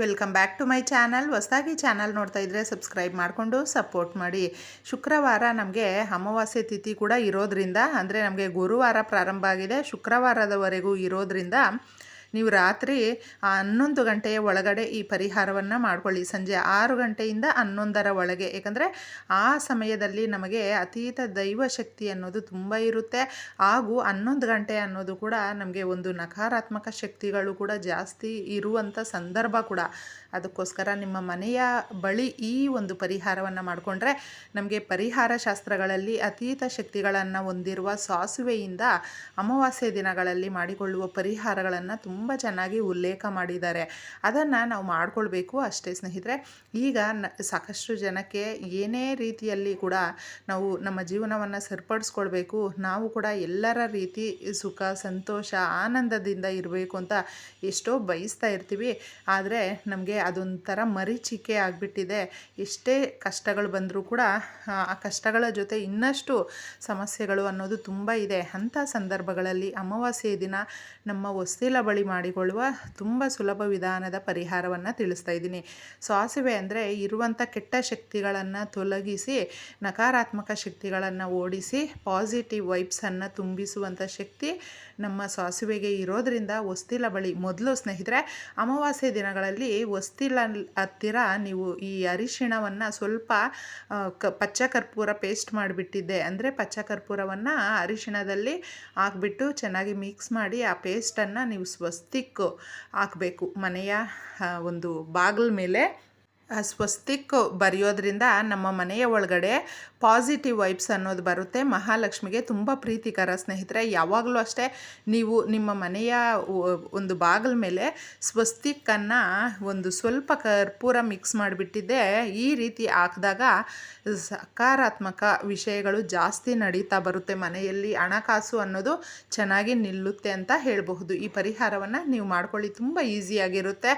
Welcome back to my channel. ಹೊಸದಾಗಿ channel ನೋಡ್ತಾ ಇದ್ದರೆ ಸಬ್ಸ್ಕ್ರೈಬ್ ಮಾಡಿಕೊಂಡು ಸಪೋರ್ಟ್ ಮಾಡಿ. ಶುಕ್ರವಾರ ನಮಗೆ ಅಮಾವಾಸ್ಯೆ ತಿಥಿ ಕೂಡ ಇರೋದರಿಂದ, ಅಂದರೆ ನಮಗೆ ಗುರುವಾರ ಪ್ರಾರಂಭ ಆಗಿದೆ. ಶುಕ್ರವಾರದವರೆಗೂ ಇರೋದ್ರಿಂದ ನೀವು ರಾತ್ರಿ ಹನ್ನೊಂದು ಗಂಟೆಯ ಒಳಗಡೆ ಈ ಪರಿಹಾರವನ್ನು ಮಾಡ್ಕೊಳ್ಳಿ. ಸಂಜೆ ಆರು ಗಂಟೆಯಿಂದ ಹನ್ನೊಂದರ ಒಳಗೆ. ಏಕೆಂದರೆ ಆ ಸಮಯದಲ್ಲಿ ನಮಗೆ ಅತೀತ ದೈವ ಶಕ್ತಿ ಅನ್ನೋದು ತುಂಬ ಇರುತ್ತೆ. ಹಾಗೂ ಹನ್ನೊಂದು ಗಂಟೆ ಅನ್ನೋದು ಕೂಡ ನಮಗೆ ಒಂದು ನಕಾರಾತ್ಮಕ ಶಕ್ತಿಗಳು ಕೂಡ ಜಾಸ್ತಿ ಇರುವಂಥ ಸಂದರ್ಭ ಕೂಡ. ಅದಕ್ಕೋಸ್ಕರ ನಿಮ್ಮ ಮನೆಯ ಬಳಿ ಈ ಒಂದು ಪರಿಹಾರವನ್ನು ಮಾಡಿಕೊಂಡ್ರೆ ನಮಗೆ ಪರಿಹಾರ ಶಾಸ್ತ್ರಗಳಲ್ಲಿ ಅತೀತ ಶಕ್ತಿಗಳನ್ನು ಹೊಂದಿರುವ ಸಾಸುವೆಯಿಂದ ಅಮಾವಾಸ್ಯೆ ದಿನಗಳಲ್ಲಿ ಮಾಡಿಕೊಳ್ಳುವ ಪರಿಹಾರಗಳನ್ನು ತುಂಬ ಚೆನ್ನಾಗಿ ಉಲ್ಲೇಖ ಮಾಡಿದ್ದಾರೆ. ಅದನ್ನು ನಾವು ಮಾಡಿಕೊಳ್ಬೇಕು ಅಷ್ಟೇ ಸ್ನೇಹಿತರೆ. ಈಗ ಸಾಕಷ್ಟು ಜನಕ್ಕೆ ಏನೇ ರೀತಿಯಲ್ಲಿ ಕೂಡ ನಾವು ನಮ್ಮ ಜೀವನವನ್ನು ಸರಿಪಡಿಸ್ಕೊಳ್ಬೇಕು, ನಾವು ಕೂಡ ಎಲ್ಲರ ರೀತಿ ಸುಖ, ಸಂತೋಷ, ಆನಂದದಿಂದ ಇರಬೇಕು ಅಂತ ಎಷ್ಟೋ ಬಯಸ್ತಾ ಇರ್ತೀವಿ. ಆದರೆ ನಮಗೆ ಅದೊಂಥರ ಮರೀಚಿಕೆ ಆಗಿಬಿಟ್ಟಿದೆ. ಎಷ್ಟೇ ಕಷ್ಟಗಳು ಬಂದರೂ ಕೂಡ ಆ ಕಷ್ಟಗಳ ಜೊತೆ ಇನ್ನಷ್ಟು ಸಮಸ್ಯೆಗಳು ಅನ್ನೋದು ತುಂಬ ಇದೆ. ಅಂಥ ಸಂದರ್ಭಗಳಲ್ಲಿ ಅಮಾವಾಸ್ಯೆ ದಿನ ನಮ್ಮ ಹೊಸ್ತಿಲ ಬಳಿ ಮಾಡಿಕೊಳ್ಳುವ ತುಂಬ ಸುಲಭ ವಿಧಾನದ ಪರಿಹಾರವನ್ನು ತಿಳಿಸ್ತಾ ಇದ್ದೀನಿ. ಸಾಸಿವೆ ಅಂದರೆ ಇರುವಂಥ ಕೆಟ್ಟ ಶಕ್ತಿಗಳನ್ನು ತೊಲಗಿಸಿ, ನಕಾರಾತ್ಮಕ ಶಕ್ತಿಗಳನ್ನು ಓಡಿಸಿ ಪಾಸಿಟಿವ್ ವೈಬ್ಸನ್ನು ತುಂಬಿಸುವಂಥ ಶಕ್ತಿ ನಮ್ಮ ಸಾಸಿವೆಗೆ ಇರೋದರಿಂದ ಹೊಸ್ತಿಲ ಬಳಿ ಮೊದಲು ಸ್ನೇಹಿತರೆ, ಅಮಾವಾಸ್ಯೆ ದಿನಗಳಲ್ಲಿ ಹೊಸ್ತಿಲ ಹತ್ತಿರ ನೀವು ಈ ಅರಿಶಿಣವನ್ನು ಸ್ವಲ್ಪ ಕ, ಪಚ್ಚ ಕರ್ಪೂರ ಪೇಸ್ಟ್ ಮಾಡಿಬಿಟ್ಟಿದ್ದೆ ಅಂದರೆ ಪಚ್ಚ ಕರ್ಪೂರವನ್ನು ಅರಿಶಿಣದಲ್ಲಿ ಹಾಕ್ಬಿಟ್ಟು ಚೆನ್ನಾಗಿ ಮಿಕ್ಸ್ ಮಾಡಿ ಆ ಪೇಸ್ಟನ್ನು ನೀವು ಸ್ವಸ್ತಿಕ್ ಹಾಕಬೇಕು ಮನೆಯ ಒಂದು ಬಾಗಿಲ ಮೇಲೆ. ಸ್ವಸ್ತಿಕ್ ಬರೆಯೋದ್ರಿಂದ ನಮ್ಮ ಮನೆಯ ಒಳಗಡೆ ಪಾಸಿಟಿವ್ ವೈಬ್ಸ್ ಅನ್ನೋದು ಬರುತ್ತೆ. ಮಹಾಲಕ್ಷ್ಮಿಗೆ ತುಂಬ ಪ್ರೀತಿಕರ ಸ್ನೇಹಿತರೆ, ಯಾವಾಗಲೂ ಅಷ್ಟೇ ನೀವು ನಿಮ್ಮ ಮನೆಯ ಒಂದು ಬಾಗಿಲ ಮೇಲೆ ಸ್ವಸ್ತಿಕ್ಕನ್ನು ಒಂದು ಸ್ವಲ್ಪ ಕರ್ಪೂರ ಮಿಕ್ಸ್ ಮಾಡಿಬಿಟ್ಟಿದ್ದೆ, ಈ ರೀತಿ ಹಾಕಿದಾಗ ಸಕಾರಾತ್ಮಕ ವಿಷಯಗಳು ಜಾಸ್ತಿ ನಡೀತಾ ಬರುತ್ತೆ. ಮನೆಯಲ್ಲಿ ಹಣಕಾಸು ಅನ್ನೋದು ಚೆನ್ನಾಗಿ ನಿಲ್ಲುತ್ತೆ ಅಂತ ಹೇಳಬಹುದು. ಈ ಪರಿಹಾರವನ್ನು ನೀವು ಮಾಡ್ಕೊಳ್ಳಿ, ತುಂಬ ಈಸಿಯಾಗಿರುತ್ತೆ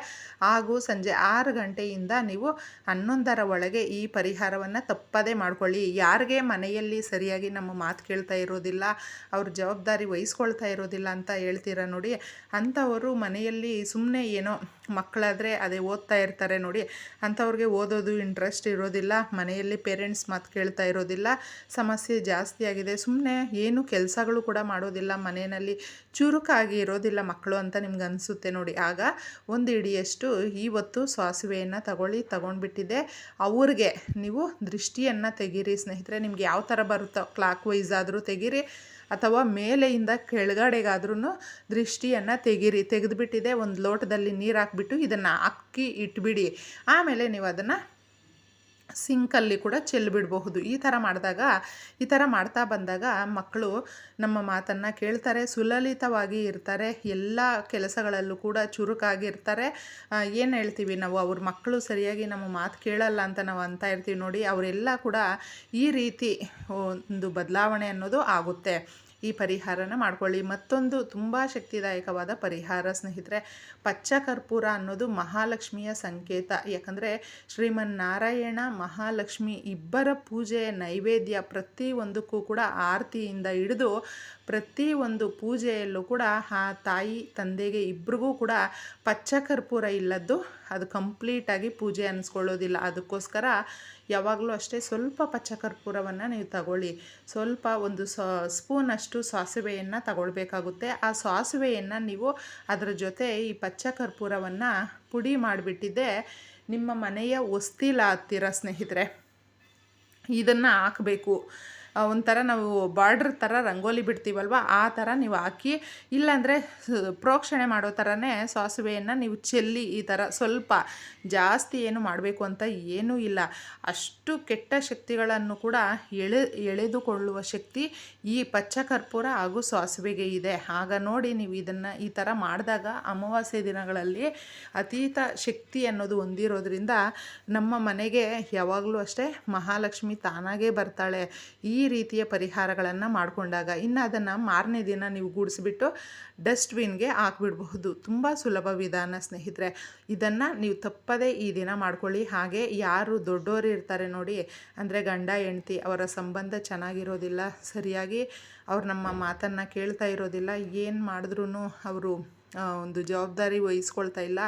ಹಾಗೂ ಸಂಜೆ ಆರು ಗಂಟೆಯಿಂದ ನೀವು ಹನ್ನೊಂದರ ಒಳಗೆ ಈ ಪರಿಹಾರವನ್ನು ತಪ್ಪದೇ ಮಾಡ್ಕೊಳ್ಳಿ. ಯಾರಿಗೆ ಮನೆಯಲ್ಲಿ ಸರಿಯಾಗಿ ನಮ್ಮ ಮಾತು ಕೇಳ್ತಾ ಇರೋದಿಲ್ಲ, ಅವ್ರ ಜವಾಬ್ದಾರಿ ವಹಿಸ್ಕೊಳ್ತಾ ಇರೋದಿಲ್ಲ ಅಂತ ಹೇಳ್ತೀರ ನೋಡಿ. ಅಂಥವರು ಮನೆಯಲ್ಲಿ ಸುಮ್ಮನೆ ಏನೋ ಮಕ್ಕಳಾದರೆ ಅದೇ ಓದ್ತಾ ಇರ್ತಾರೆ ನೋಡಿ. ಅಂಥವ್ರಿಗೆ ಓದೋದು ಇಂಟ್ರೆಸ್ಟ್ ಇರೋದಿಲ್ಲ. ಮನೆಯಲ್ಲಿ ಪೇರೆಂಟ್ಸ್ ಮಾತು ಕೇಳ್ತಾ ಇರೋದಿಲ್ಲ. ಸಮಸ್ಯೆ ಜಾಸ್ತಿ ಆಗಿದೆ. ಸುಮ್ಮನೆ ಏನು ಕೆಲಸಗಳು ಕೂಡ ಮಾಡೋದಿಲ್ಲ. ಮನೆಯಲ್ಲಿ ಚುರುಕಾಗಿ ಇರೋದಿಲ್ಲ ಮಕ್ಕಳು ಅಂತ ನಿಮ್ಗೆ ಅನಿಸುತ್ತೆ ನೋಡಿ. ಆಗ ಒಂದು ಇಡಿಯಷ್ಟು ಇವತ್ತು ಸಾಸಿವೆಯನ್ನು ತಗೊಳ್ಳಿ, ತಗೊಂಡ್ಬಿಟ್ಟಿದೆ. ಅವ್ರಿಗೆ ನೀವು ದೃಷ್ಟಿಯನ್ನು ತೆಗೀರಿ ಸ್ನೇಹಿತರೆ. ನಿಮ್ಗೆ ಯಾವ ಥರ ಬರುತ್ತೋ ಕ್ಲಾಕ್ ವೈಸ್ ಆದರೂ ತೆಗೀರಿ. ಅಥವಾ ಮೇಲೆಯಿಂದ ಕೆಳಗಡೆಗಾದ್ರೂ ದೃಷ್ಟಿಯನ್ನು ತೆಗೀರಿ, ತೆಗೆದುಬಿಟ್ಟಿದೆ, ಒಂದು ಲೋಟದಲ್ಲಿ ನೀರು ಹಾಕ್ಬಿಟ್ಟು ಇದನ್ನು ಅಕ್ಕಿ ಇಟ್ಬಿಡಿ. ಆಮೇಲೆ ನೀವು ಅದನ್ನು ಸಿಂಕಲ್ಲಿ ಕೂಡ ಚೆಲ್ಲಿಬಿಡಬಹುದು ಈ ಥರ ಮಾಡಿದಾಗ, ಈ ಥರ ಮಾಡ್ತಾ ಬಂದಾಗ ಮಕ್ಕಳು ನಮ್ಮ ಮಾತನ್ನು ಕೇಳ್ತಾರೆ, ಸುಲಲಿತವಾಗಿ ಇರ್ತಾರೆ, ಎಲ್ಲ ಕೆಲಸಗಳಲ್ಲೂ ಕೂಡ ಚುರುಕಾಗಿರ್ತಾರೆ ಏನು ಹೇಳ್ತೀವಿ ನಾವು, ಅವ್ರ ಮಕ್ಕಳು ಸರಿಯಾಗಿ ನಮ್ಮ ಮಾತು ಕೇಳಲ್ಲ ಅಂತ ನಾವು ಅಂತ ಇರ್ತೀವಿ ನೋಡಿ, ಅವರೆಲ್ಲ ಕೂಡ ಈ ರೀತಿ ಒಂದು ಬದಲಾವಣೆ ಅನ್ನೋದು ಆಗುತ್ತೆ. ಈ ಪರಿಹಾರನ ಮಾಡ್ಕೊಳ್ಳಿ. ಮತ್ತೊಂದು ತುಂಬ ಶಕ್ತಿದಾಯಕವಾದ ಪರಿಹಾರ, ಸ್ನೇಹಿತರೆ ಪಚ್ಚ ಕರ್ಪೂರ ಅನ್ನೋದು ಮಹಾಲಕ್ಷ್ಮಿಯ ಸಂಕೇತ. ಯಾಕಂದರೆ ಶ್ರೀಮನ್ನಾರಾಯಣ, ಮಹಾಲಕ್ಷ್ಮಿ ಇಬ್ಬರ ಪೂಜೆ, ನೈವೇದ್ಯ ಪ್ರತಿಯೊಂದಕ್ಕೂ ಕೂಡ ಆರತಿಯಿಂದ ಹಿಡಿದು ಪ್ರತಿಯೊಂದು ಪೂಜೆಯಲ್ಲೂ ಕೂಡ ಆ ತಾಯಿ, ತಂದೆಗೆ ಇಬ್ರಿಗೂ ಕೂಡ ಪಚ್ಚ ಕರ್ಪೂರ ಇಲ್ಲದ್ದು ಅದು ಕಂಪ್ಲೀಟಾಗಿ ಪೂಜೆ ಅನ್ನಿಸ್ಕೊಳ್ಳೋದಿಲ್ಲ ಅದಕ್ಕೋಸ್ಕರ ಯಾವಾಗಲೂ ಅಷ್ಟೇ ಸ್ವಲ್ಪ ಪಚ್ಚ ಕರ್ಪೂರವನ್ನು ನೀವು ತಗೊಳ್ಳಿ. ಸ್ವಲ್ಪ ಒಂದು ಸ್ಪೂನಷ್ಟು ಸಾಸಿವೆಯನ್ನು ತಗೊಳ್ಬೇಕಾಗುತ್ತೆ. ಆ ಸಾಸಿವೆಯನ್ನು ನೀವು ಅದರ ಜೊತೆ ಈ ಪಚ್ಚ ಕರ್ಪೂರವನ್ನು ಪುಡಿ ಮಾಡಿಬಿಟ್ಟಿದ್ದೆ. ನಿಮ್ಮ ಮನೆಯ ಒಸ್ತಿಲ ಹತ್ತಿರ ಸ್ನೇಹಿತರೆ, ಇದನ್ನು ಹಾಕಬೇಕು. ಒಂಥರ ನಾವು ಬಾರ್ಡ್ರ್ ಥರ ರಂಗೋಲಿ ಬಿಡ್ತೀವಲ್ವ? ಆ ಥರ ನೀವು ಹಾಕಿ, ಇಲ್ಲಾಂದರೆ ಪ್ರೋಕ್ಷಣೆ ಮಾಡೋ ಥರನೇ ಸಾಸಿವೆಯನ್ನು ನೀವು ಚೆಲ್ಲಿ ಈ ಥರ ಸ್ವಲ್ಪ ಜಾಸ್ತಿ ಏನು ಮಾಡಬೇಕು ಅಂತ ಏನೂ ಇಲ್ಲ. ಅಷ್ಟು ಕೆಟ್ಟ ಶಕ್ತಿಗಳನ್ನು ಕೂಡ ಎಳೆ, ಎಳೆದುಕೊಳ್ಳುವ ಶಕ್ತಿ ಈ ಪಚ್ಚ ಕರ್ಪೂರ ಹಾಗೂ ಸಾಸಿವೆಗೆ ಇದೆ. ಆಗ ನೋಡಿ ನೀವು ಇದನ್ನು ಈ ಥರ ಮಾಡಿದಾಗ ಅಮಾವಾಸ್ಯೆ ದಿನಗಳಲ್ಲಿ ಅತೀತ ಶಕ್ತಿ ಅನ್ನೋದು ಹೊಂದಿರೋದ್ರಿಂದ ನಮ್ಮ ಮನೆಗೆ ಯಾವಾಗಲೂ ಅಷ್ಟೇ ಮಹಾಲಕ್ಷ್ಮಿ ತಾನಾಗೇ ಬರ್ತಾಳೆ. ಈ ರೀತಿಯ ಪರಿಹಾರಗಳನ್ನು ಮಾಡಿಕೊಂಡಾಗ ಇನ್ನು ಅದನ್ನು ಮಾರನೇ ದಿನ ನೀವು ಗೂಡಿಸ್ಬಿಟ್ಟು ಡಸ್ಟ್ಬಿನ್ಗೆ ಹಾಕ್ಬಿಡಬಹುದು. ತುಂಬ ಸುಲಭ ವಿಧಾನ ಸ್ನೇಹಿತರೆ. ಇದನ್ನು ನೀವು ತಪ್ಪದೇ ಈ ದಿನ ಮಾಡ್ಕೊಳ್ಳಿ. ಹಾಗೆ ಯಾರು ದೊಡ್ಡವರು ಇರ್ತಾರೆ ನೋಡಿ, ಅಂದರೆ ಗಂಡ, ಹೆಂಡ್ತಿ ಅವರ ಸಂಬಂಧ ಚೆನ್ನಾಗಿರೋದಿಲ್ಲ, ಸರಿಯಾಗಿ ಅವ್ರು ನಮ್ಮ ಮಾತನ್ನು ಕೇಳ್ತಾ ಇರೋದಿಲ್ಲ, ಏನು ಮಾಡಿದ್ರೂ ಅವರು ಒಂದು ಜವಾಬ್ದಾರಿ ವಹಿಸ್ಕೊಳ್ತಾ ಇಲ್ಲ.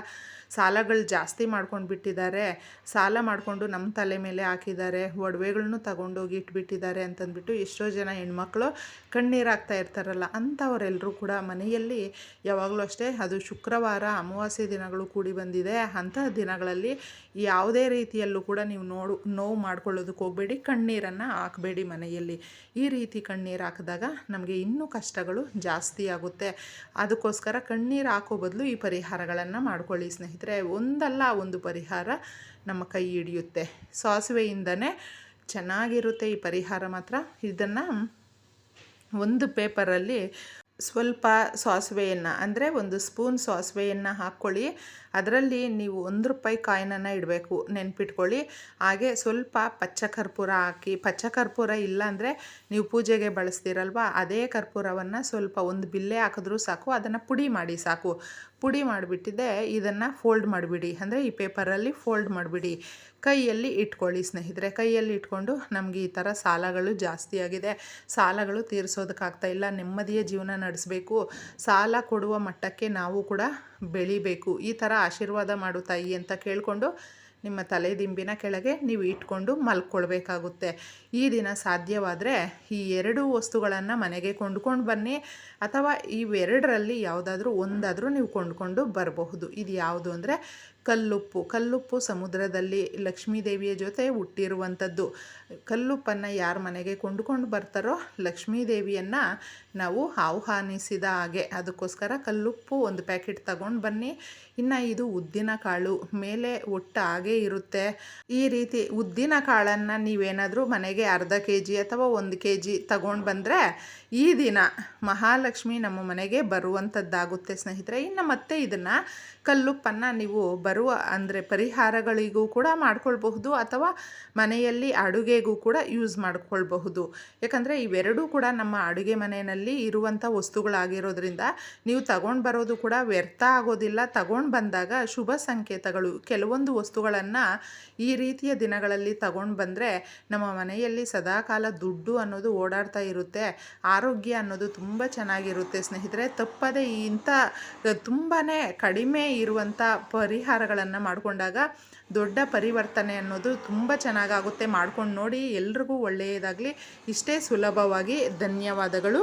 ಸಾಲಗಳು ಜಾಸ್ತಿ ಮಾಡ್ಕೊಂಡು ಬಿಟ್ಟಿದ್ದಾರೆ. ಸಾಲ ಮಾಡಿಕೊಂಡು ನಮ್ಮ ತಲೆ ಮೇಲೆ ಹಾಕಿದ್ದಾರೆ. ಒಡವೆಗಳನ್ನು ತಗೊಂಡೋಗಿ ಇಟ್ಬಿಟ್ಟಿದ್ದಾರೆ ಅಂತಂದ್ಬಿಟ್ಟು ಎಷ್ಟೋ ಜನ ಹೆಣ್ಮಕ್ಳು ಕಣ್ಣೀರಾಗ್ತಾ ಇರ್ತಾರಲ್ಲ ಅಂಥವರೆಲ್ಲರೂ ಕೂಡ ಮನೆಯಲ್ಲಿ ಯಾವಾಗಲೂ ಅಷ್ಟೇ ಅದು ಶುಕ್ರವಾರ ಅಮಾವಾಸ್ಯೆ ದಿನಗಳು ಕೂಡಿ ಬಂದಿದೆ. ಅಂತಹ ದಿನಗಳಲ್ಲಿ ಯಾವುದೇ ರೀತಿಯಲ್ಲೂ ಕೂಡ ನೀವು ನೋಡು, ನೋವು ಮಾಡ್ಕೊಳ್ಳೋದಕ್ಕೆ ಹೋಗಬೇಡಿ, ಕಣ್ಣೀರನ್ನು ಹಾಕಬೇಡಿ ಮನೆಯಲ್ಲಿ. ಈ ರೀತಿ ಕಣ್ಣೀರು ಹಾಕಿದಾಗ ನಮಗೆ ಇನ್ನೂ ಕಷ್ಟಗಳು ಜಾಸ್ತಿ ಆಗುತ್ತೆ. ಅದಕ್ಕೋಸ್ಕರ ಕಣ್ಣೀರು ಹಾಕೋ ಬದಲು ಈ ಪರಿಹಾರಗಳನ್ನು ಮಾಡ್ಕೊಳ್ಳಿ ಸ್ನೇಹಿತರೆ. ಒಂದಲ್ಲ ಒಂದು ಪರಿಹಾರ ನಮ್ಮ ಕೈ ಹಿಡಿಯುತ್ತೆ. ಸಾಸಿವೆಯಿಂದನೇ ಚೆನ್ನಾಗಿರುತ್ತೆ ಈ ಪರಿಹಾರ ಮಾತ್ರ. ಇದನ್ನು ಒಂದು ಪೇಪರಲ್ಲಿ ಸ್ವಲ್ಪ ಸಾಸಿವೆಯನ್ನು, ಅಂದರೆ ಒಂದು ಸ್ಪೂನ್ ಸಾಸಿವೆಯನ್ನು ಹಾಕ್ಕೊಳ್ಳಿ. ಅದರಲ್ಲಿ ನೀವು ಒಂದು ರೂಪಾಯಿ ಕಾಯಿನನ್ನು ಇಡಬೇಕು, ನೆನ್ಪಿಟ್ಕೊಳ್ಳಿ. ಹಾಗೆ ಸ್ವಲ್ಪ ಪಚ್ಚ ಕರ್ಪೂರ ಹಾಕಿ, ಪಚ್ಚ ಕರ್ಪೂರ ಇಲ್ಲಾಂದರೆ ನೀವು ಪೂಜೆಗೆ ಬಳಸ್ತೀರಲ್ವ, ಅದೇ ಕರ್ಪೂರವನ್ನು ಸ್ವಲ್ಪ ಒಂದು ಬಿಲ್ಲೆ ಹಾಕಿದ್ರೂ ಸಾಕು, ಅದನ್ನು ಪುಡಿ ಮಾಡಿ ಸಾಕು. ಪುಡಿ ಮಾಡಿಬಿಟ್ಟಿದೆ, ಇದನ್ನು ಫೋಲ್ಡ್ ಮಾಡಿಬಿಡಿ. ಅಂದರೆ ಈ ಪೇಪರಲ್ಲಿ ಫೋಲ್ಡ್ ಮಾಡಿಬಿಡಿ. ಕೈಯಲ್ಲಿ ಇಟ್ಕೊಳ್ಳಿ ಸ್ನೇಹಿತರೆ. ಕೈಯಲ್ಲಿ ಇಟ್ಕೊಂಡು ನಮಗೆ ಈ ಥರ ಸಾಲಗಳು ಜಾಸ್ತಿ ಆಗಿದೆ. ಸಾಲಗಳು ತೀರಿಸೋದಕ್ಕಾಗ್ತಾ ಇಲ್ಲ. ನೆಮ್ಮದಿಯ ಜೀವನ ನಡೆಸಬೇಕು. ಸಾಲ ಕೊಡುವ ಮಟ್ಟಕ್ಕೆ ನಾವು ಕೂಡ ಬೆಳಿಬೇಕು. ಈ ಥರ ಆಶೀರ್ವಾದ ಮಾಡು ತಾಯಿ ಅಂತ ಕೇಳಿಕೊಂಡು ನಿಮ್ಮ ತಲೆದಿಂಬಿನ ಕೆಳಗೆ ನೀವು ಇಟ್ಕೊಂಡು ಮಲ್ಕೊಳ್ಬೇಕಾಗುತ್ತೆ. ಈ ದಿನ ಸಾಧ್ಯವಾದರೆ ಈ ಎರಡು ವಸ್ತುಗಳನ್ನು ಮನೆಗೆ ಕೊಂಡ್ಕೊಂಡು ಬನ್ನಿ. ಅಥವಾ ಇವೆರಡರಲ್ಲಿ ಯಾವುದಾದ್ರೂ ಒಂದಾದರೂ ನೀವು ಕೊಂಡ್ಕೊಂಡು ಬರಬಹುದು. ಇದು ಯಾವುದು ಅಂದರೆ ಕಲ್ಲುಪ್ಪು. ಕಲ್ಲುಪ್ಪು ಸಮುದ್ರದಲ್ಲಿ ಲಕ್ಷ್ಮೀ ದೇವಿಯ ಜೊತೆ ಹುಟ್ಟಿರುವಂಥದ್ದು. ಕಲ್ಲುಪ್ಪನ್ನು ಯಾರ ಮನೆಗೆ ಕೊಂಡ್ಕೊಂಡು ಬರ್ತಾರೋ ಲಕ್ಷ್ಮೀ ದೇವಿಯನ್ನು ನಾವು ಆಹ್ವಾನಿಸಿದ ಹಾಗೆ. ಅದಕ್ಕೋಸ್ಕರ ಕಲ್ಲುಪ್ಪು ಒಂದು ಪ್ಯಾಕೆಟ್ ತಗೊಂಡು ಬನ್ನಿ. ಇನ್ನು ಇದು ಉದ್ದಿನ ಕಾಳು. ಮೇಲೆ ಒಟ್ಟು ಹಾಗೇ ಇರುತ್ತೆ. ಈ ರೀತಿ ಉದ್ದಿನ ಕಾಳನ್ನು ನೀವೇನಾದರೂ ಮನೆಗೆ ಅರ್ಧ ಕೆ ಜಿ ಅಥವಾ ಒಂದು ಕೆ ಜಿ ತಗೊಂಡು ಬಂದರೆ ಈ ದಿನ ಮಹಾಲಕ್ಷ್ಮಿ ನಮ್ಮ ಮನೆಗೆ ಬರುವಂಥದ್ದಾಗುತ್ತೆ ಸ್ನೇಹಿತರೆ. ಇನ್ನು ಮತ್ತೆ ಇದನ್ನು ಕಲ್ಲುಪ್ಪನ್ನು ನೀವು ಬರುವ ಅಂದರೆ ಪರಿಹಾರಗಳಿಗೂ ಕೂಡ ಮಾಡ್ಕೊಳ್ಬಹುದು ಅಥವಾ ಮನೆಯಲ್ಲಿ ಅಡುಗೆಗೂ ಕೂಡ ಯೂಸ್ ಮಾಡಿಕೊಳ್ಬಹುದು. ಯಾಕಂದರೆ ಇವೆರಡೂ ಕೂಡ ನಮ್ಮ ಅಡುಗೆ ಮನೆಯಲ್ಲಿ ಇರುವಂಥ ವಸ್ತುಗಳಾಗಿರೋದ್ರಿಂದ ನೀವು ತಗೊಂಡು ಬರೋದು ಕೂಡ ವ್ಯರ್ಥ ಆಗೋದಿಲ್ಲ. ತಗೊಂಡು ಬಂದಾಗ ಶುಭ ಸಂಕೇತಗಳು ಕೆಲವೊಂದು ವಸ್ತುಗಳನ್ನು ಈ ರೀತಿಯ ದಿನಗಳಲ್ಲಿ ತಗೊಂಡು ಬಂದರೆ ನಮ್ಮ ಮನೆಯಲ್ಲಿ ಸದಾಕಾಲ ದುಡ್ಡು ಅನ್ನೋದು ಓಡಾಡ್ತಾ ಇರುತ್ತೆ, ಆರೋಗ್ಯ ಅನ್ನೋದು ತುಂಬ ಚೆನ್ನಾಗಿರುತ್ತೆ. ಸ್ನೇಹಿತರೆ, ತಪ್ಪದೆ ಇಂಥ ತುಂಬಾ ಕಡಿಮೆ ಇರುವಂಥ ಪರಿಹಾರಗಳನ್ನು ಮಾಡಿಕೊಂಡಾಗ ದೊಡ್ಡ ಪರಿವರ್ತನೆ ಅನ್ನೋದು ತುಂಬ ಚೆನ್ನಾಗಾಗುತ್ತೆ. ಮಾಡ್ಕೊಂಡು ನೋಡಿ ಎಲ್ರಿಗೂ ಒಳ್ಳೆಯದಾಗಲಿ. ಇಷ್ಟೇ ಸುಲಭವಾಗಿ ಧನ್ಯವಾದಗಳು.